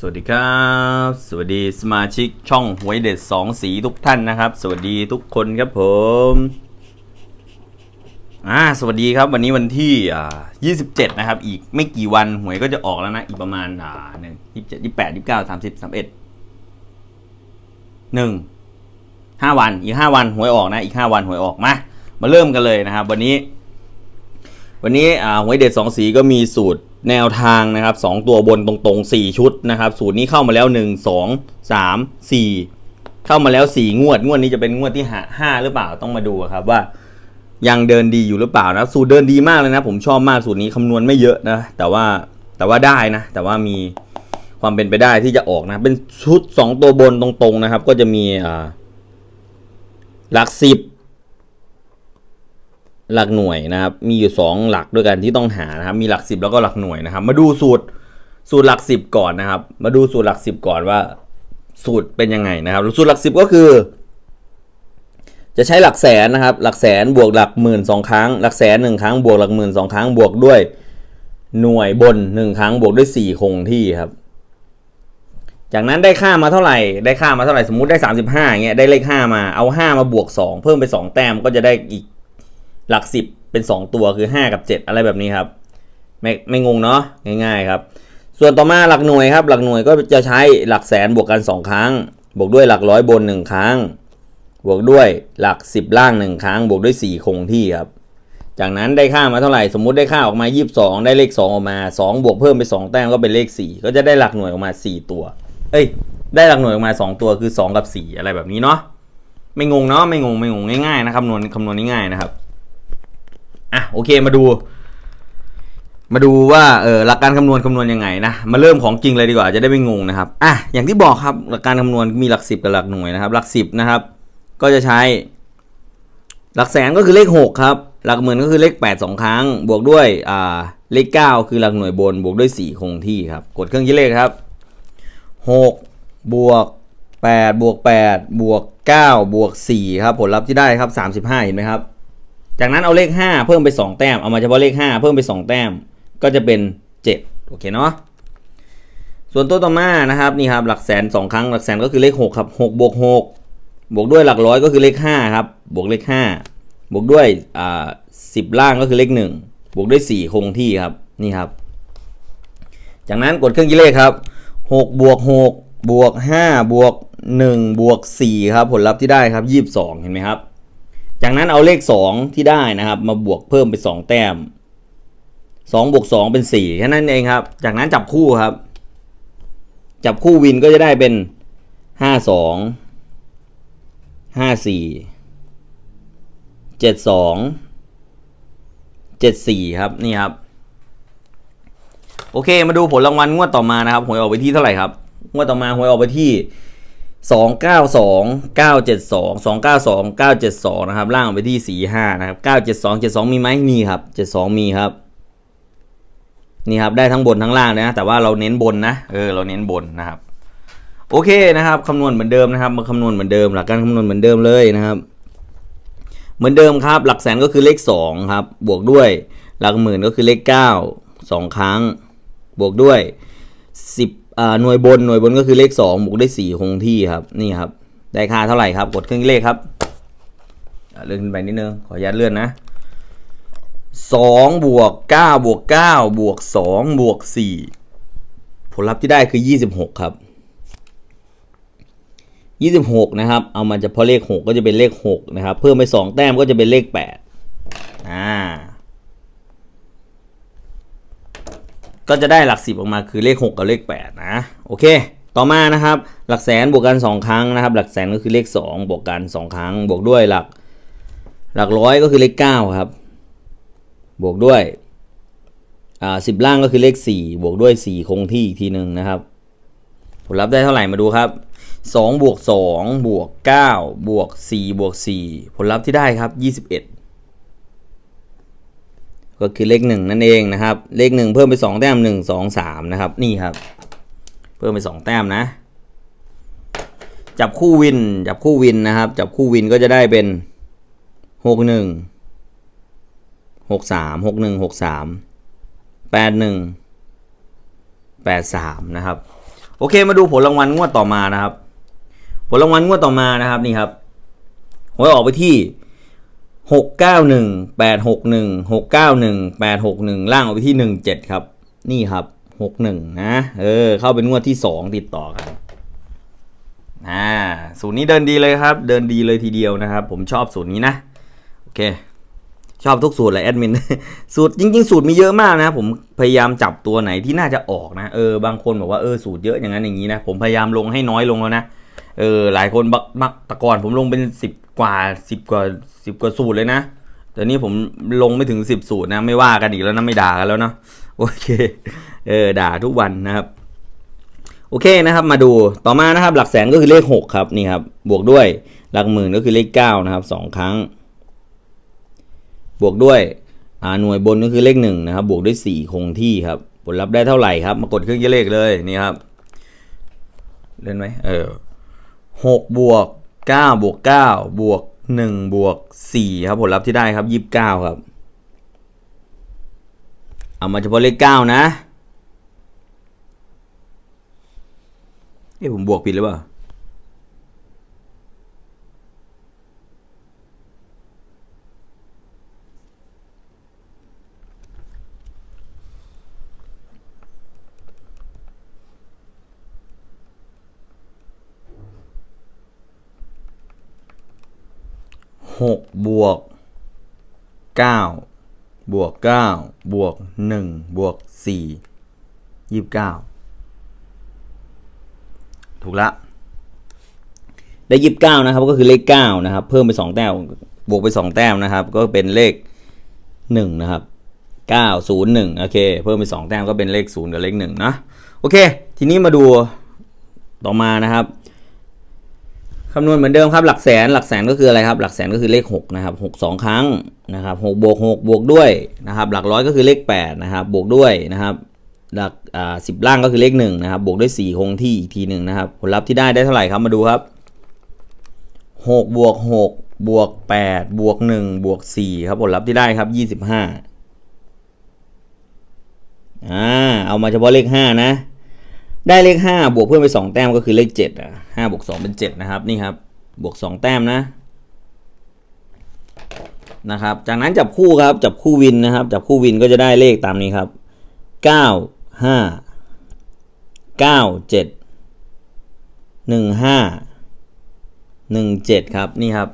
สวัสดีครับ สวัสดีสมาชิกช่องหวยเด็ดสองสีทุกท่านนะครับ สวัสดีทุกคนครับผมอ่าสวัสดีครับวันนี้วันที่อ่า27 นะครับ อีกไม่กี่วันหวยก็จะออกแล้วนะ อีกประมาณอ่าหนึ่งยี่สิบเจ็ดยี่แปดยี่เก้าสามสิบสามเอ็ดหนึ่งห้าวันอีกห้าวันหวยออกนะ อีกห้าวันหวยออกมามาเริ่มกันเลยนะครับ วันนี้ วันนี้อ่าหวยเด็ดสองสีก็มีสูตร แนวทางนะครับสองตัวบนตรงๆสี่ชุดนะครับ สูตรนี้เข้ามาแล้วหนึ่งสองสามสี่เข้ามาแล้วสี่งวด งวดนี้จะเป็นงวดที่ห้าหรือเปล่าต้องมาดูครับว่ายังเดินดีอยู่หรือเปล่านะสูตรเดินดีมากเลยนะ ผมชอบมากสูตรนี้คำนวณไม่เยอะนะ แต่ว่าแต่ว่าได้นะ แต่ว่ามีความเป็นไปได้ที่จะออกนะ เป็นชุดสองตัวบนตรงๆนะครับ ก็จะมีหลักสิบ หลักหน่วยนะครับ มีอยู่ 2 หลักด้วยกันที่ต้องหานะครับ มีหลัก 10 แล้วก็หลักหน่วยนะครับ มาดูสูตรสูตรหลัก 10 ก่อนนะครับ มาดูสูตรหลัก 10 ก่อนว่า สูตรเป็นยังไงนะครับ สูตรหลัก 10 ก็คือ จะใช้หลักแสนนะครับ หลักแสนบวกหลักหมื่นสองครั้ง หลักแสนหนึ่งครั้งบวกหลักหมื่นสองครั้งบวกด้วย หน่วยบนหนึ่งครั้งบวกด้วยสี่คงที่ครับ จากนั้นได้ค่ามาเท่าไหร่ ได้ค่ามาเท่าไหร่สมมุติได้ 35เงี้ยได้เลข5มาเอา 5 มาบวก 2 เพิ่มไป 2 แต้มก็จะได้อีก หลัก 10 เป็น 2 ตัวคือ 5 กับ 7 อะไรแบบนี้ครับ ไม่ไม่งงเนาะง่ายๆครับ ส่วนต่อมาหลักหน่วยครับ หลักหน่วยก็จะใช้หลักแสนบวกกัน 2 ครั้ง บวกด้วยหลักร้อยบน 1 ครั้ง บวกด้วยหลัก 10 ล่าง 1 ครั้ง บวกด้วย 4 คงที่ครับ จากนั้นได้ค่ามาเท่าไหร่ สมมุติได้ค่าออกมา 22 ได้เลข 2 ออกมา 2 บวกเพิ่มไป 2 แต้มก็เป็นเลข 4 ก็จะได้หลักหน่วยออกมา 4 ตัว เอ้ย ได้หลักหน่วยออกมา 2 ตัวคือ 2 กับ 4 อะไรแบบนี้เนาะไม่งงเนาะไม่งงไม่งงง่ายๆนะคำนวณคำนวณง่ายๆนะครับ อะโอเคมาดู มาดูว่าเออหลักการคำนวณคำนวณยังไงนะมาเริ่มของจริงเลยดีกว่าจะได้ไม่งงนะครับอะอย่างที่บอกครับหลักการคำนวณมีหลัก10กับหลักหน่วยนะครับ หลัก10นะครับ ก็จะใช้ หลักแสนก็คือเลข6ครับ หลักหมื่นก็คือเลข8 2ครั้ง บวกด้วยอ่าเลข9คือหลักหน่วยบน บวกด้วย4คงที่ครับ กดเครื่องคิดเลขครับ6บวก8บวก8บวก9บวก4ครับ ผลลัพธ์ที่ได้ครับ 35 เห็นไหมครับ จากนั้นเอาเลข 5 เพิ่มไป 2 แต้ม เอามาเฉพาะเลข 5 เพิ่มไป 2 แต้ม ก็จะเป็น 7 โอเคเนาะ ส่วนตัวต่อมานะครับนี่ครับหลักแสน 2 ครั้งหลักแสนก็คือเลข 6 ครับ6บวก6บวกด้วยหลักร้อยก็คือเลข 5 ครับ บวกเลข 5 บวกด้วยอ่า10ล่างก็คือเลข 1 บวกด้วย 4 คงที่ครับนี่ครับ จากนั้นกดเครื่องคิดเลขครับ6บวก6บวก5บวก1บวก4ครับผลลัพธ์ที่ได้ครับ22 เห็นไหมครับ จากนั้นเอาเลข 2 ที่ได้นะครับ มาบวกเพิ่มไป 2 แต้ม2บวก2เป็น4แค่นั้นเองครับ จากนั้นจับคู่ครับ จับคู่วินก็จะได้เป็น 5 2ห้าสี่เจ็ดสองเจ็ดสี่ครับนี่ครับ โอเคมาดูผลรางวัลงวดต่อมานะครับหวยออกไปที่เท่าไหร่ครับ งวดต่อมาหวยออกไปที่ สองเก้าสองเก้าเจ็ดสองสองเก้าสองเก้าเจ็ดสองนะครับล่างไปที่สี่ห้านะครับเก้าเจ็ดสองเจ็ดสองมีไหมมีครับเจ็ดสองมีครับ นี่ครับได้ทั้งบนทั้งล่างเลยนะแต่ว่าเราเน้นบนนะเออเราเน้นบนนะครับ โอเคนะครับคำนวณเหมือนเดิมนะครับมาคำนวณเหมือนเดิมหลักการคำนวณเหมือนเดิมเลยนะครับ เหมือนเดิมครับ หลักแสนก็คือเลขสองครับบวกด้วย หลักหมื่นก็คือเลขเก้าสองครั้ง บวกด้วยสิบ หน่วยบนหน่วยบนก็คือเลขสองบวกด้วยสี่คงที่ครับนี่ครับ ได้ค่าเท่าไหร่ครับกดเครื่องเลขครับเลื่อนขึ้นไปนิดนึงขออนุญาตเลื่อนนะสองบวกเก้าบวกเก้าบวกสองบวกสี่ผลลัพธ์ที่ได้คือยี่สิบหกครับยี่สิบหกนะครับ เอามาเฉพาะเลขหกก็จะเป็นเลขหกนะครับ เพิ่มไปสองแต้มก็จะเป็นเลขแปดอ่า ก็จะได้หลักสิบออกมาคือเลขหกกับเลขแปดนะ โอเค ต่อมานะครับ หลักแสนบวกกันสองครั้งนะครับ หลักแสนก็คือเลขสองบวกกันสองครั้ง บวกด้วยหลัก หลักร้อยก็คือเลขเก้าครับ บวกด้วยอ่าสิบล่างก็คือเลขสี่บวกด้วยสี่คงที่อีกทีหนึ่งนะครับ ผลลัพธ์ได้เท่าไหร่มาดูครับสองบวกสองบวกเก้าบวกสี่บวกสี่ผลลัพธ์ที่ได้ครับยี่สิบเอ็ด ก็คือเลขหนึ่งนั่นเองนะครับ เลขหนึ่งเพิ่มไปสองแต้มหนึ่งสองสามนะครับ นี่ครับ เพิ่มไปสองแต้มนะ จับคู่วิน จับคู่วินนะครับ จับคู่วินก็จะได้เป็นหกหนึ่งหกสามหกหนึ่งหกสามแปดหนึ่งแปดสามนะครับ โอเคมาดูผลรางวัลงวดต่อมานะครับ ผลรางวัลงวดต่อมานะครับนี่ครับหวยออกไปที่ หกเก้าหนึ่งแปดหกหนึ่งหกเก้าหนึ่งแปดหกหนึ่งล่างออกไปที่หนึ่งเจ็ดครับ นี่ครับหกหนึ่งนะ เออ เข้าเป็นงวดที่สองติดต่อกันอ่าสูตรนี้เดินดีเลยครับ เดินดีเลยทีเดียวนะครับ ผมชอบสูตรนี้นะ โอเค ชอบทุกสูตรเลยแอดมิน สูตรจริง ๆ สูตรมีเยอะมากนะ ผมพยายามจับตัวไหนที่น่าจะออกนะ เออบางคนบอกว่าเออสูตรเยอะอย่างนั้นอย่างนี้นะ ผมพยายามลงให้น้อยลงแล้วนะ เออหลายคนบักมักตะก่อนผมลงเป็นสิบกว่าสิบกว่าสิบกว่าสูตรเลยนะแต่นี่ผมลงไม่ถึงสิบสูตรนะ ไม่ว่ากันอีกแล้วนะไม่ด่ากันแล้วเนาะโอเคเออด่าทุกวันนะครับโอเคนะครับมาดูต่อมานะครับ หลักแสนก็คือเลขหกครับนี่ครับบวกด้วยหลักหมื่นก็คือเลขเก้านะครับสองครั้ง บวกด้วยหน่วยบนก็คือเลขหนึ่งนะครับบวกด้วยสี่คงที่ครับผลลัพธ์ได้เท่าไหร่ครับ มากดเครื่องเลขเลยนี่ครับเล่นไหมเออ หกบวกเก้าบวกเก้าบวกหนึ่งบวกสี่ครับผลลัพธ์ที่ได้ครับยี่สิบเก้าครับ เอามาเฉพาะเลขเก้านะเอ้ผมบวกผิดหรือเปล่า หกบวกเก้าบวกเก้าบวกหนึ่งบวกสี่ยี่สิบเก้าถูกละได้ยี่สิบเก้านะครับก็คือเลขเก้านะครับ เพิ่มไปสองแต้มบวกไปสองแต้มนะครับ ก็เป็นเลขหนึ่งนะครับเก้าศูนย์หนึ่งโอเค เพิ่มไปสองแต้มก็เป็นเลขศูนย์กับเลขหนึ่งนะโอเค ทีนี้มาดูต่อมานะครับ คำนวณเหมือนเดิมครับหลักแสนหลักแสนก็คืออะไรครับ หลักแสนก็คือเลข6นะครับ6 2 ครั้งนะครับ6บวก6บวกด้วยนะครับหลักร้อยก็คือเลข8นะครับบวกด้วยนะครับหลักอ่าสิบล่างก็คือเลข1นะครับบวกด้วย 4 คงที่อีกทีหนึ่งนะครับผลลัพธ์ที่ได้ได้เท่าไหร่ครับมาดูครับ6บวก6บวก8บวก1บวก4ครับผลลัพธ์ที่ได้ครับ 25อ่าเอามาเฉพาะเลข 5 นะ ได้เลขห้าบวกเพิ่มไปสองแต้มก็คือเลขเจ็ดอะห้าบวกสองเป็นเจ็ดนะครับ นี่ครับ บวกสองแต้มนะ นะครับ จากนั้นจับคู่ครับ จับคู่วินนะครับ จับคู่วินก็จะได้เลขตามนี้ครับเก้าห้าเก้าเจ็ดหนึ่งห้าหนึ่งเจ็ดครับ นี่ครับ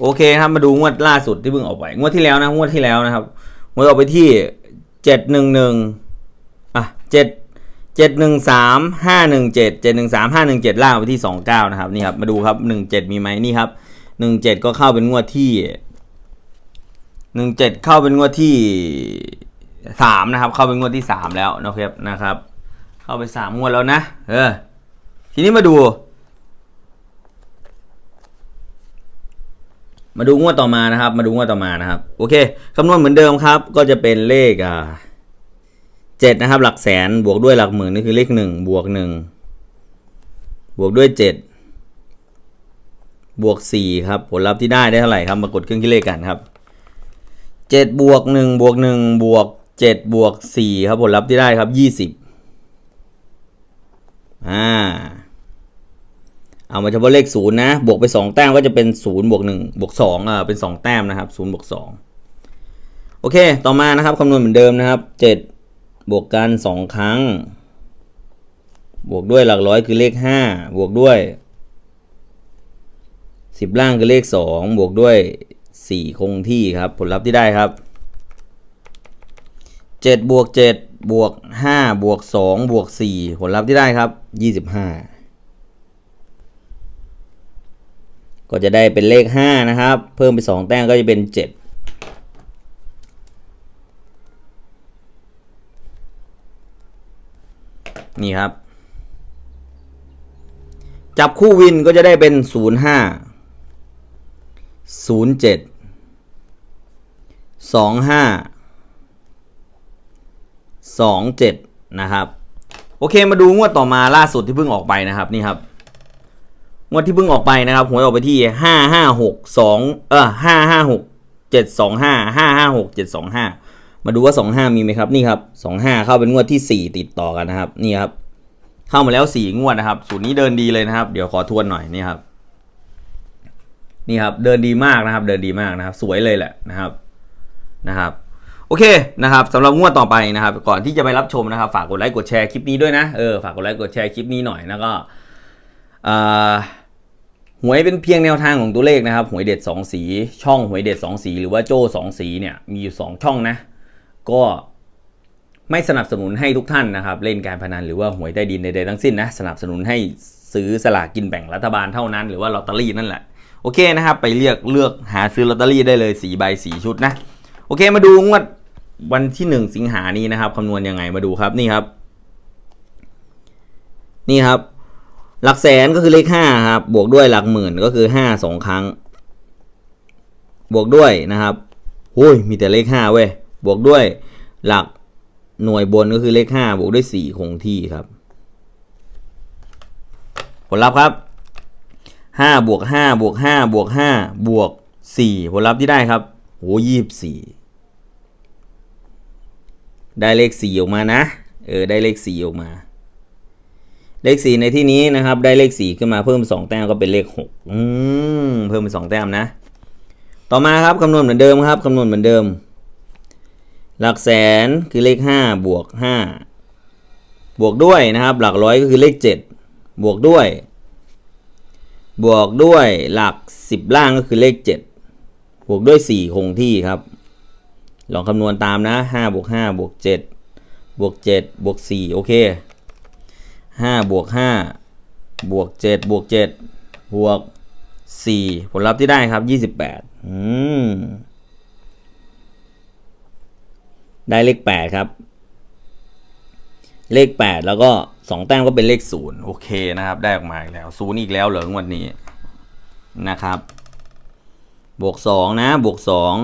โอเคครับ มาดูงวดล่าสุดที่เพิ่งออกไป งวดที่แล้วนะ งวดที่แล้วนะครับ งวดออกไปที่เจ็ดหนึ่งหนึ่งอะเจ็ดเจ็ดหนึ่งสามห้าหนึ่งเจ็ดเจ็ดหนึ่งสามห้าหนึ่งเจ็ดล่างไปที่สองเก้านะครับนี่ครับมาดูครับหนึ่งเจ็ดมีไหมนี่ครับหนึ่งเจ็ดก็เข้าเป็นงวดที่หนึ่งเจ็ดเข้าเป็นงวดที่สามนะครับ เข้าเป็นงวดที่สามแล้วนะครับนะครับ เข้าไปสามงวดแล้วนะ เออ ทีนี้มาดู มาดูงวดต่อมานะครับ มาดูงวดต่อมานะครับ โอเคคำนวณเหมือนเดิมครับ ก็จะเป็นเลขอ่า เจ็ดนะครับ หลักแสนบวกด้วยหลักหมื่นนี่คือเลขหนึ่งบวกหนึ่งบวกด้วยเจ็ดบวกสี่ครับ ผลลัพธ์ที่ได้ได้เท่าไหร่ครับ มากดเครื่องคิดเลขกันครับเจ็ดบวกหนึ่งบวกหนึ่งบวกเจ็ดบวกสี่ครับ ผลลัพธ์ที่ได้ครับยี่สิบอ่า เอามาเฉพาะเลขศูนย์นะ บวกไปสองแต้มก็จะเป็นศูนย์บวกหนึ่งบวกสองอ่า เป็นสองแต้มนะครับศูนย์บวกสองโอเค ต่อมานะครับคำนวณเหมือนเดิมนะครับเจ็ด บวกกัน 2 ครั้ง บวกด้วยหลักร้อยคือเลข 5 บวกด้วย 10 ล่างคือเลข 2 บวกด้วย 4 คงที่ครับ ผลลัพธ์ที่ได้ครับ 7 บวก 7 บวก 5 บวก 2 บวก 4 ผลลัพธ์ที่ได้ครับ 25ก็จะได้เป็นเลข 5 นะครับ เพิ่มไป 2 แต้มก็จะเป็น 7 นี่ครับ จับคู่วินก็จะได้เป็นศูนย์ห้าศูนย์เจ็ดสองห้าสองเจ็ดนะครับ โอเคมาดูงวดต่อมาล่าสุดที่เพิ่งออกไปนะครับนี่ครับงวดที่เพิ่งออกไปนะครับหวยออกไปที่ห้าห้าหกสองเออห้าห้าหกเจ็ดสองห้าห้าห้าหกเจ็ดสองห้า มาดูว่าสองห้ามีไหมครับ นี่ครับสองห้าเข้าเป็นงวดที่สี่ติดต่อกันนะครับ นี่ครับ เข้ามาแล้วสี่งวดนะครับ สูตรนี้เดินดีเลยนะครับ เดี๋ยวขอทวนหน่อยนี่ครับ นี่ครับ เดินดีมากนะครับ เดินดีมากนะครับ สวยเลยแหละนะครับ นะครับ โอเคนะครับสำหรับงวดต่อไปนะครับ ก่อนที่จะไปรับชมนะครับ ฝากกดไลค์กดแชร์คลิปนี้ด้วยนะ เออ ฝากกดไลค์กดแชร์คลิปนี้หน่อย แล้วก็หวยเป็นเพียงแนวทางของตัวเลขนะครับ หวยเด็ด 2 สี ช่องหวยเด็ด 2 สี หรือว่าโจ้2สีเนี่ย มีอยู่ 2 ช่องนะ ก็ไม่สนับสนุนให้ทุกท่านนะครับ เล่นการพนันหรือว่าหวยใต้ดินใดๆทั้งสิ้นนะสนับสนุนให้ซื้อสลากกินแบ่งรัฐบาลเท่านั้น หรือว่าลอตเตอรี่นั่นแหละโอเคนะครับ ไปเลือกเลือกหาซื้อลอตเตอรี่ได้เลยสีใบสีชุดนะโอเคมาดูงวดวันที่หนึ่งสิงหานี้นะครับคำนวณยังไงมาดูครับนี่ครับ นี่ครับ หลักแสนก็คือเลขห้าครับบวกด้วยหลักหมื่นก็คือห้าสองครั้ง บวกด้วยนะครับโอ้ยมีแต่เลขห้าเว้ย บวกด้วยหลักหน่วยบนก็คือเลขห้าบวกด้วยสี่คงที่ครับ ผลลัพธ์ครับห้าบวกห้าบวกห้าบวกห้าบวกสี่ผลลัพธ์ที่ได้ครับโอ้ยี่สิบสี่ได้เลขสี่ออกมานะ เออ ได้เลขสี่ออกมา เลขสี่ในที่นี้นะครับ ได้เลขสี่ขึ้นมาเพิ่มสองแต้มก็เป็นเลขหกอืม เพิ่มเป็นสองแต้มนะ ต่อมาครับคำนวณเหมือนเดิมครับคำนวณเหมือนเดิม หลักแสนคือเลขห้าบวกห้าบวกด้วยนะครับ หลักร้อยก็คือเลขเจ็ดบวกด้วย บวกด้วยหลักสิบล่างก็คือเลขเจ็ดบวกด้วยสี่คงที่ครับ ลองคำนวณตามนะห้าบวกห้าบวกเจ็ดบวกเจ็ดบวกสี่โอเคห้าบวกห้าบวกเจ็ดบวกเจ็ดบวกสี่ผลลัพธ์ที่ได้ครับยี่สิบแปดอืม ได้เลขแปดครับ เลขแปดแล้วก็สองแต้มก็เป็นเลขศูนย์โอเคนะครับ ได้ออกมาอีกแล้วศูนย์อีกแล้วเหรองวดนี้นะครับ บวกสองนะ บวกสอง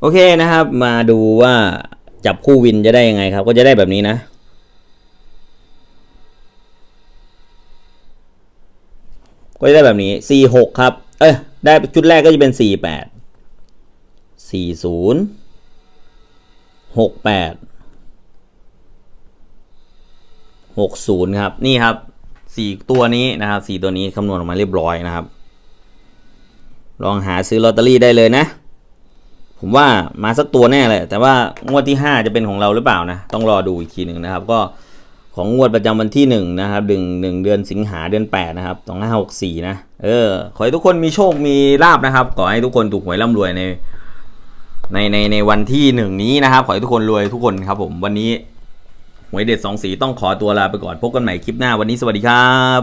โอเคนะครับ มาดูว่าจับคู่วินจะได้ยังไงครับ ก็จะได้แบบนี้นะก็จะได้แบบนี้สี่หกครับ เอ้ย ได้ชุดแรกก็จะเป็นสี่แปดสี่ศูนย์ หกแปดหกศูนย์ครับ นี่ครับสี่ตัวนี้นะครับสี่ตัวนี้คำนวณออกมาเรียบร้อยนะครับ ลองหาซื้อลอตเตอรี่ได้เลยนะ ผมว่ามาสักตัวแน่เลย แต่ว่างวดที่ห้าจะเป็นของเราหรือเปล่านะ ต้องรอดูอีกทีหนึ่งนะครับ ก็ของงวดประจำวันที่หนึ่งนะครับหนึ่งหนึ่งเดือนสิงหาเดือนแปดนะครับสองห้าหกสี่นะ เออ ขอให้ทุกคนมีโชค มีลาบนะครับ ขอให้ทุกคนถูกหวยร่ำรวยใน ในในในวันที่หนึ่งนี้นะครับ ขอให้ทุกคนรวยทุกคนครับ ผมวันนี้หวยเด็ดสองสีต้องขอตัวลาไปก่อนพบกันใหม่คลิปหน้าวันนี้สวัสดีครับ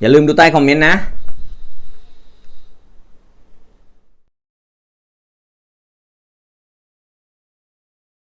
อย่าลืมดูใต้คอมเมนต์นะ